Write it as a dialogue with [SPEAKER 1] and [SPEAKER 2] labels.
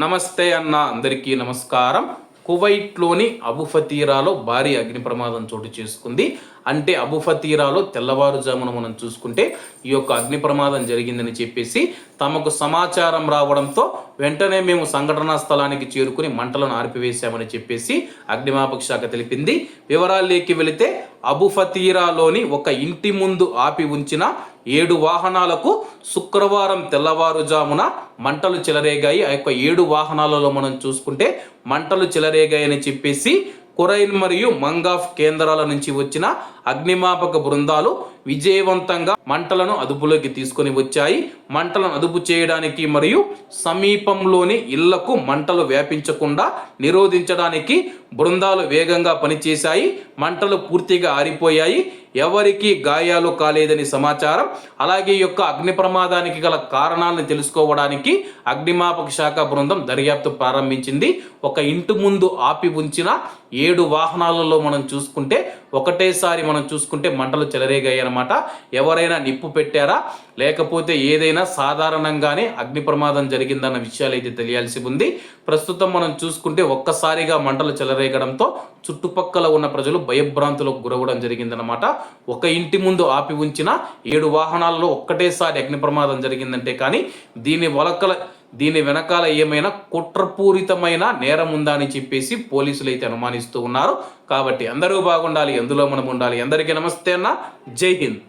[SPEAKER 1] నమస్తే అన్న అందరికీ నమస్కారం. కువైట్లోని అబుఫతీరాలో భారీ అగ్ని ప్రమాదం చోటు చేసుకుంది. అంటే అబుఫతీరాలో తెల్లవారుజామున మనం చూసుకుంటే ఈ యొక్క అగ్ని ప్రమాదం జరిగిందని చెప్పేసి తమకు సమాచారం రావడంతో వెంటనే మేము సంఘటనా స్థలానికి చేరుకుని మంటలను ఆర్పివేశామని చెప్పేసి అగ్నిమాపక శాఖ తెలిపింది. వివరాల్లోకి వెళితే అబుఫతీరాలోని ఒక ఇంటి ముందు ఆపి ఉంచిన ఏడు వాహనాలకు శుక్రవారం తెల్లవారుజామున మంటలు చెలరేగాయి. ఆ యొక్క ఏడు వాహనాలలో మనం చూసుకుంటే మంటలు చెలరేగాయని చెప్పేసి కురైన్ మరియు మంగాఫ్ కేంద్రాల నుంచి వచ్చిన అగ్నిమాపక బృందాలు విజయవంతంగా మంటలను అదుపులోకి తీసుకొని వచ్చాయి. మంటలను అదుపు చేయడానికి మరియు సమీపంలోని ఇళ్ళకు మంటలు వ్యాపించకుండా నిరోధించడానికి బృందాలు వేగంగా పనిచేశాయి మంటలు పూర్తిగా ఆరిపోయాయి. ఎవరికి గాయాలు కాలేదని సమాచారం. అలాగే యొక్క అగ్ని ప్రమాదానికి గల కారణాలను తెలుసుకోవడానికి అగ్నిమాపక శాఖ బృందం దర్యాప్తు ప్రారంభించింది. ఒక ఇంటి ముందు ఆపి ఉంచిన ఏడు వాహనాలలో మనం చూసుకుంటే ఒకటేసారి మనం చూసుకుంటే మంటలు చెలరేగాయి అనమాట ఎవరైనా నిప్పు పెట్టారా? లేకపోతే ఏదైనా సాధారణంగానే అగ్ని ప్రమాదం జరిగిందన్న విషయాలు అయితే తెలియాల్సి ఉంది. ప్రస్తుతం మనం చూసుకుంటే ఒక్కసారిగా మంటలు చెలరేగడంతో చుట్టుపక్కల ఉన్న ప్రజలు భయభ్రాంతులకు గురవడం జరిగిందనమాట ఒక ఇంటి ముందు ఆపి ఉంచిన ఏడు వాహనాలలో ఒక్కటేసారి అగ్ని ప్రమాదం జరిగిందంటే కానీ దీని వలకల దీని వెనకాల ఏమైనా కుట్రపూరితమైన నేరం ఉందా అని చెప్పేసి పోలీసులు అయితే అనుమానిస్తూ ఉన్నారు. కాబట్టి అందరూ బాగుండాలి ఎందులో మనం ఉండాలి. అందరికీ నమస్తే అన్న. జై హింద్.